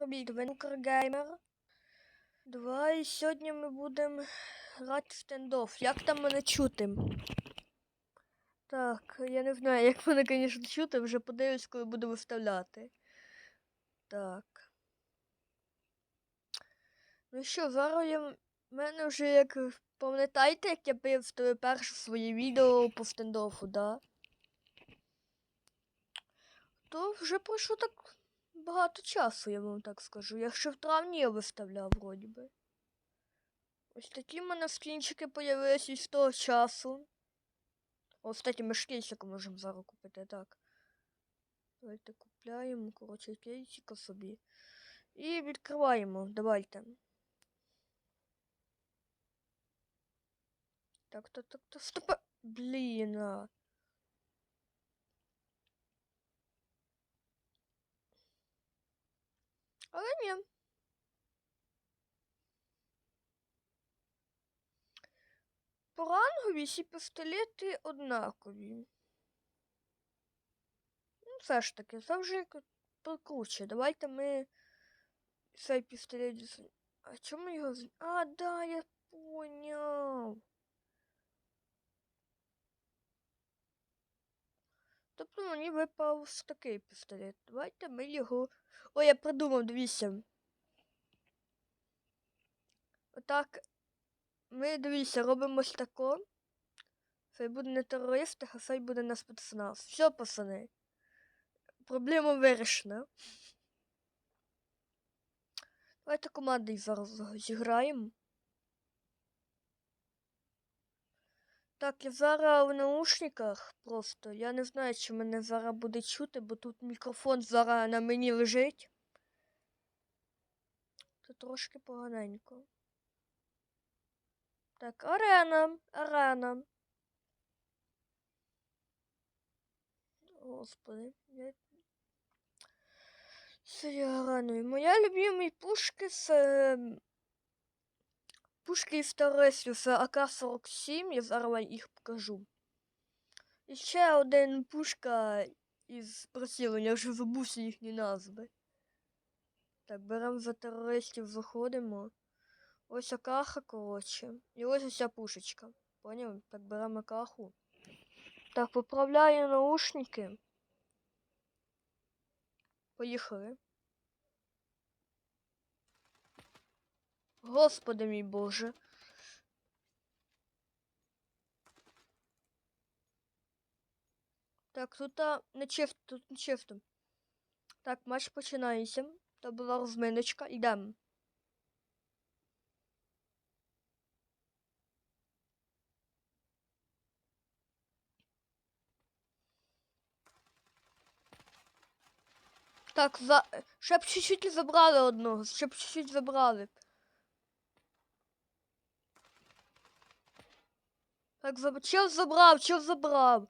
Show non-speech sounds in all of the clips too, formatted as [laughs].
Укргеймер. Давай сьогодні ми будемо грати в стендофф. Як там мене чути? Так, я не знаю, як мене, звісно, чути, вже подивлюсь, коли буду виставляти. Так. Ну що, зараз я мене вже як пам'ятаєте, як я пив виставив перше своє відео по стендоффу, да? То вже пройшло так багато часу, я вам так скажу. Я ще в травні я виставляв, вроді би. Ось такі в мене скінчики появилися з того часу. О, кстати, ми ж кейсика можемо зараз купити, так. Давайте купляємо, коротше, кейсика собі. І відкриваємо, давайте. Так, так, так, так, стоп. Блін. а. Але ні. По рангові всі пістолети однакові. Ну, все ж таки, це вже покруче. Давайте ми цей пістолет. А чому його. А, да, я поняв. Тобто мені випав ось такий пістолет. Давайте ми його. Ой, я придумав, дивіться. Отак. Ми дивіться, робимо ось тако. Цей буде не терорист, а цей буде на спецназ. Все, пацани. Проблема вирішена. Давайте командою зараз зіграємо. Так, я зараз в наушниках просто. Я не знаю, чи мене зараз буде чути, бо тут мікрофон зараз на мені лежить. Це трошки поганенько. Так, арена, арена. Господи, я... Це я ареною. Моя любимі пушки з... Пушки із Торесю з АК-47, я зараз їх покажу. І ще один пушка із прицілу, я вже забувся їхні назви. Так, беремо за терористів, заходимо. Ось акаха, коротше. І ось ця пушечка. Поняв? Так, беремо акаху. Так, поправляю наушники. Поїхали. Господи мій Боже. Так, тут не чифт, тут не чифтом. Так, матч починається. То була розминочка. Йдемо. Так, за... ще б чуть-чуть забрали одного, ще б чуть-чуть забрали. Так, заб... чел забрав, чел забрав.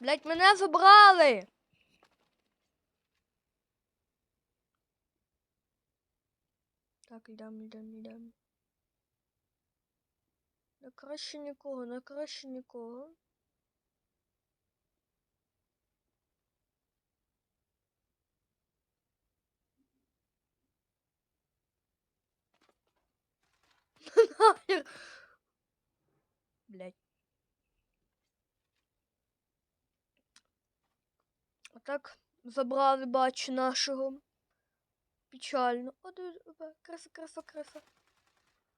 Блять, мене забрали. Так, йдемо, йдемо, йдемо. На краще нікого, на краще нікого. Нахер. Блять. Отак забрали, бачу, нашого. Печально. О, краса, краса, краса.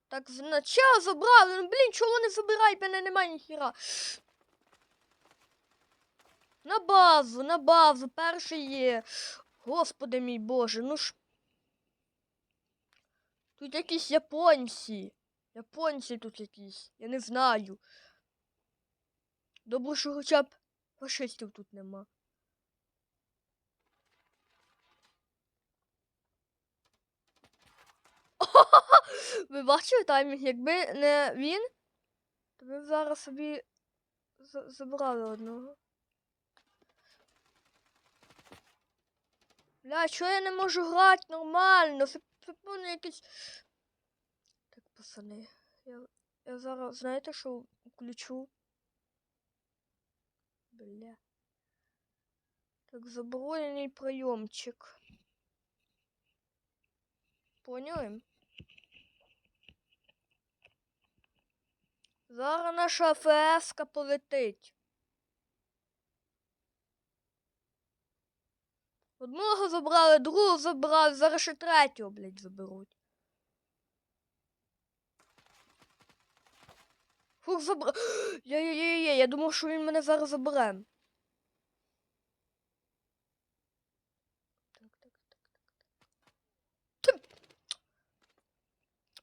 Так, начало забрали. Ну, блін, чого вони забирають? Мене немає ніхіра. На базу, на базу, перший є. Господи мій Боже, ну ж. Тут якісь японці. Японці тут якісь. Я не знаю. Добре, що хоча б фашистів тут нема. [laughs] Ви бачили таймінг? Якби не він, то ви б зараз собі забрали одного. Бля, чого я не можу грати нормально? Це, це повне якесь. Пацани, я, я зараз, знаєте, що включу? Бля. Так, заборонений прийомчик. Поняли? Зараз наша ФСК полетить. Одного забрали, другого забрали, зараз ще третього, блядь, заберуть. Фух, забра... [gasps] Я-я-я-я, я думав, що він мене зараз забере. Так, так, так, так, так.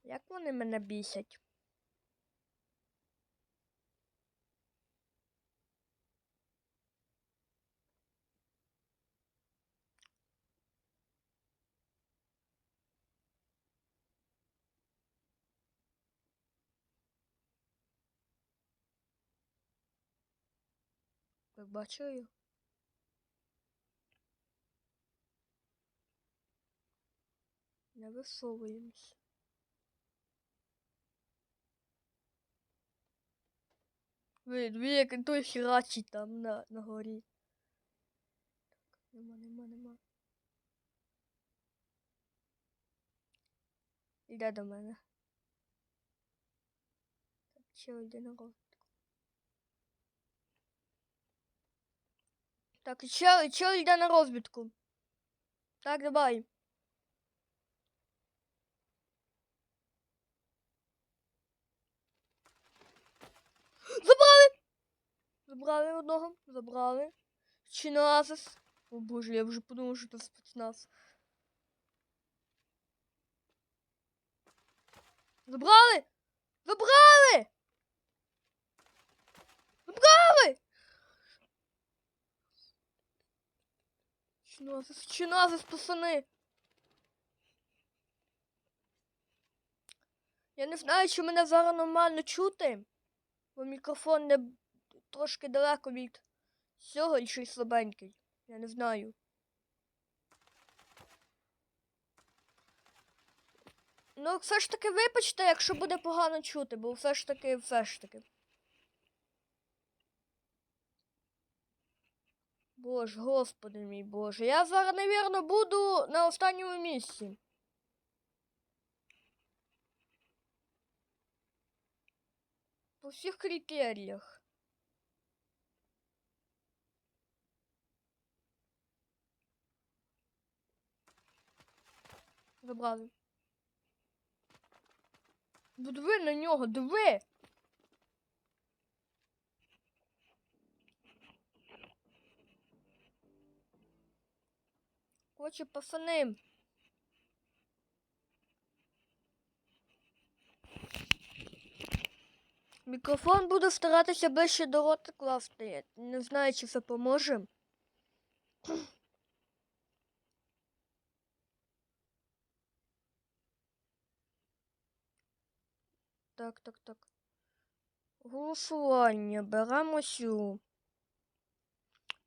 Як вони мене бісять? Ви бачили? його? Не висовуємось. Ви, ви як той херачить там на, на горі. Так, нема, нема, нема. Іде до мене. Так, ще йде на Так, чел, чел йде на розвідку. Так, давай. Забрали! Забрали одного, забрали. Чиназис. О боже, я вже подумав, що це спецназ. Забрали! Забрали! Забрали! Чиназис, чиназис, пацани! Я не знаю, чи мене зараз нормально чути. Бо мікрофон не трошки далеко від цього і ще слабенький. Я не знаю. Ну, все ж таки вибачте, якщо буде погано чути, бо все ж таки, все ж таки. Боже, господи мій Боже. Я зараз, навірно, буду на останньому місці. По всіх критеріях. Забрали. Ну, Диви на нього, диви! Короче, пацани. Мікрофон буду старатися ближче до рота класти. Не знаю, чи це поможе. Так, так, так. Голосування. Беремо цю.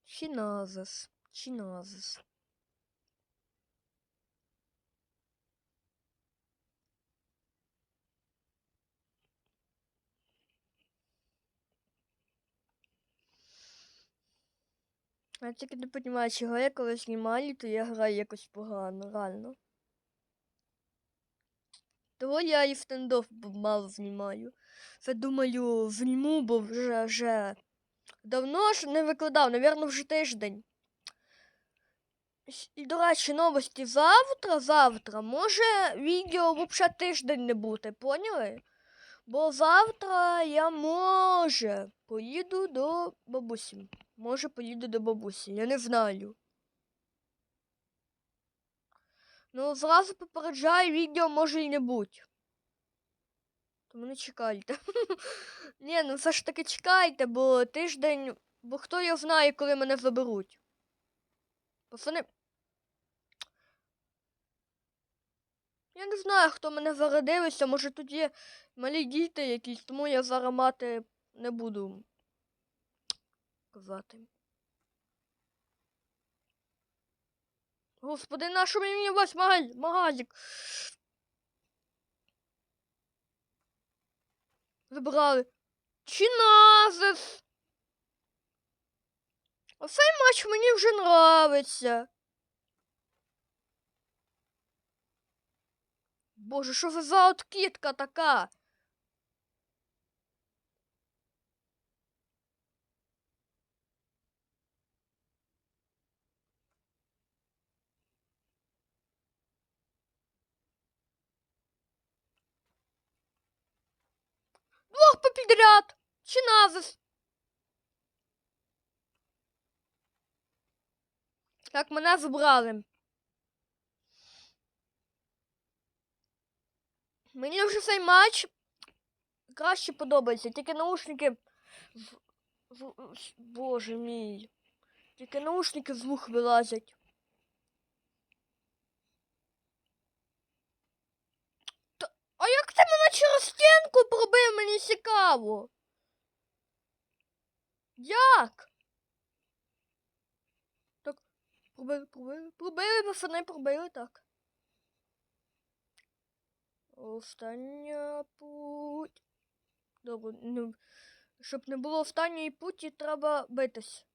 Чиназис. Чиназис. Я тільки не розумію, чого я коли знімаю, то я граю якось погано, реально. Того я і стендов мало знімаю. Це думаю, зніму, бо вже, вже давно ж не викладав, навірно, вже тиждень. І, до речі, новості завтра, завтра. Може відео взагалі тиждень не бути, поняли? Бо завтра я може поїду до бабусі. Може, поїду до бабусі, я не знаю. Ну, зразу попереджаю, відео може і не бути. Тому не чекайте. [laughs] Ні, ну все ж таки чекайте, бо тиждень, бо хто його знає, коли мене заберуть. Пацани. Я не знаю, хто мене зараз дивиться, може тут є малі діти якісь, тому я зараз мати не буду казати. Господи, на що мені весь магазик? Забрали. Чиназис! Оцей матч мені вже нравиться. Боже, що за откидка така? Двох попідряд! Чи назис? Так, мене забрали. Мені вже цей матч краще подобається. Тільки наушники. Боже мій. Тільки наушники з вух вилазять. А як ти мене через стінку пробив, мені цікаво. Як? Так, пробили, пробили, пробили, пацани, пробили, так. Остання путь. Добре, ну, щоб не було останньої путі, треба битись.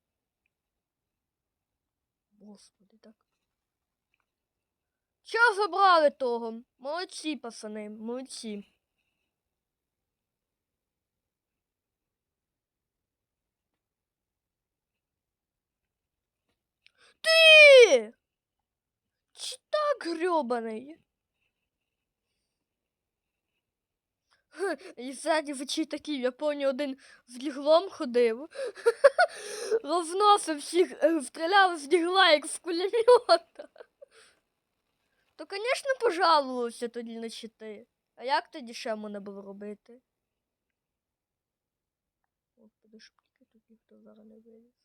Господи, так. Що забрали того? Молодці, пацани, молодці. Ти! Чи так грьобаний? Хе, [laughs] І ззаді вечі такі, в Японії один з ліглом ходив. [laughs] Розносив всіх, е, стріляв з лігла, як з кулемета. То, звісно, пожалувався тоді на щити. А як тоді ще можна було робити? Щоб тільки тут ніхто зараз не виліз.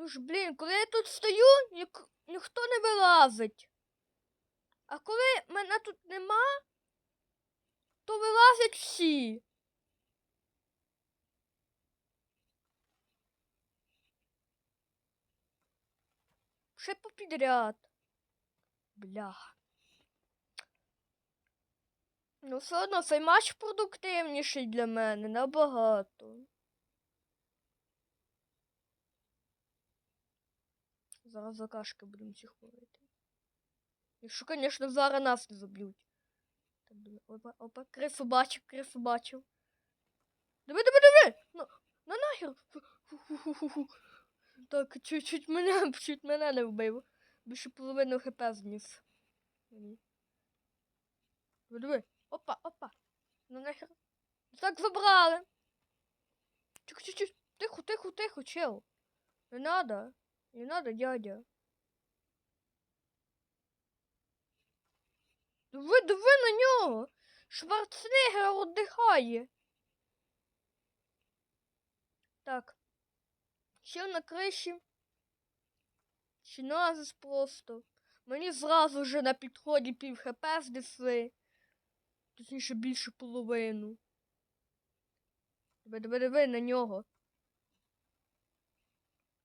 Ну ж, блін, коли я тут стою, нік... ніхто не вилазить. А коли мене тут нема, то вилазять всі. Ще попідряд. Бля. Ну, все одно цей матч продуктивніший для мене набагато. Зараз закашки будемо всіх ловити. Якщо, звісно, зараз нас не заб'ють. Опа, опа, крису бачив, крису бачив. Диви, диви, диви! Ну, на нахер! Так, чуть-чуть мене, чуть мене [laughs] не вбив. Більше половину хп зніс. Диви, диви. Опа, опа. Ну нахер. Так забрали. Чуть. Тихо, тихо, тихо, чел. Не надо. Не надо, дядя. Диви, диви на нього. Шварценеггер віддихає. Так. Ще на криші. Чи назис просто. Мені зразу вже на підході пів хп знесли. Точніше більше половину. Диви, диви, диви на нього.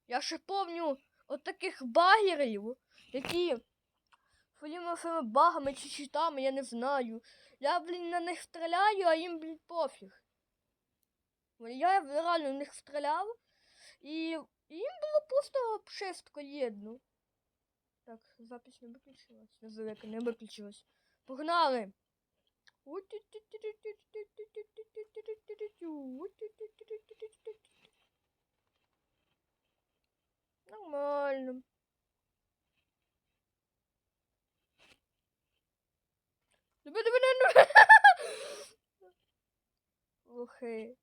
Я ще помню от багерів, які своїми багами чи щитами, я не знаю. Я, блін, на них стріляю, а їм, блін, пофіг. Я реально в них стріляв, і їм було просто пшистко єдно. Так, запись не виключилась. Називека не виключилась. Погнали! Нормально. Диви, диви, диви. Лохи.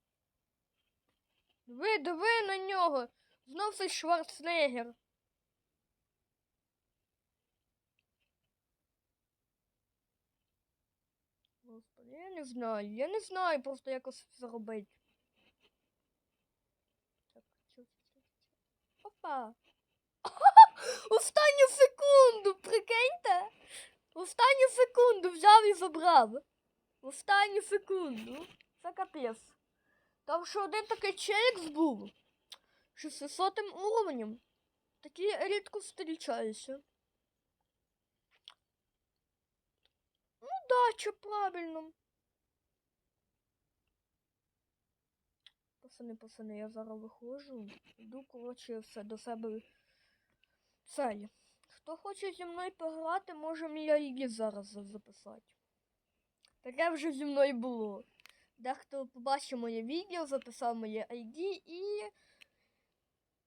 Диви, диви на нього. Знов цей Шварценеггер. Господи, я не знаю. Я не знаю просто якось зробити. Так, чу, чу, чу, чу. Опа. Останню секунду, прикиньте. Останню секунду взяв і забрав. Останню секунду. Це капець. Там що один такий челікс був. 600 уровнем. Такі рідко зустрічаються. удача, правильно. Пацани, пацани, я зараз виходжу. Йду, коротше, все до себе цель. Хто хоче зі мною пограти, може мій зараз записати. Таке вже зі мною було. Дехто побачив моє відео, записав моє ID і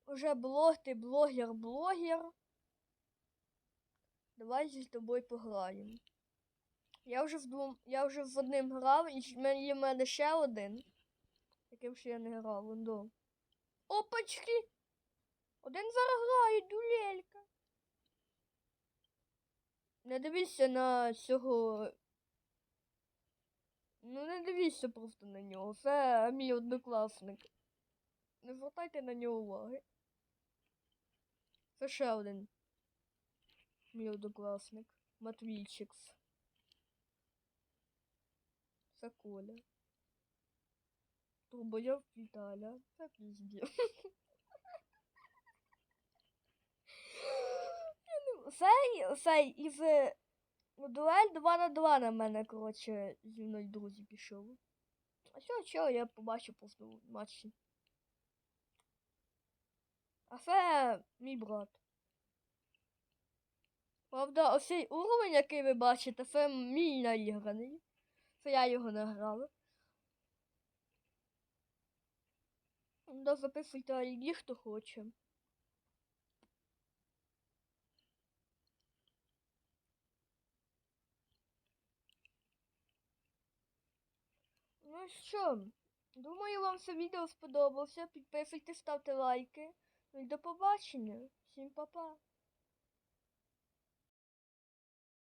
вже блог, ти блогер, блогер. Давай зі тобою пограємо. Я вже з двом, я вже з одним грав, і є в мене ще один, яким ще я не грав, он до. Опачки! Один зараз грає, дулелька. Не дивіться на цього. Ну не дивіться просто на нього. Це мій однокласник. Не звертайте на нього уваги. Це ще один. Мій однокласник. Матвійчикс. Це Коля. Турбойов Віталя. Це пізді. [laughs] Цей, цей із е, дуель 2 на 2 на мене, коротше, зі мною друзі пішов. А що, що я побачив просто в матчі. А це мій брат. Правда, ось цей уровень, який ви бачите, це мій наіграний. Це я його награв. Да, записуйте ID, хто хоче. Ну що, думаю, вам це відео сподобалося. Підписуйтесь, ставте лайки. Ну і до побачення. Всім па-па.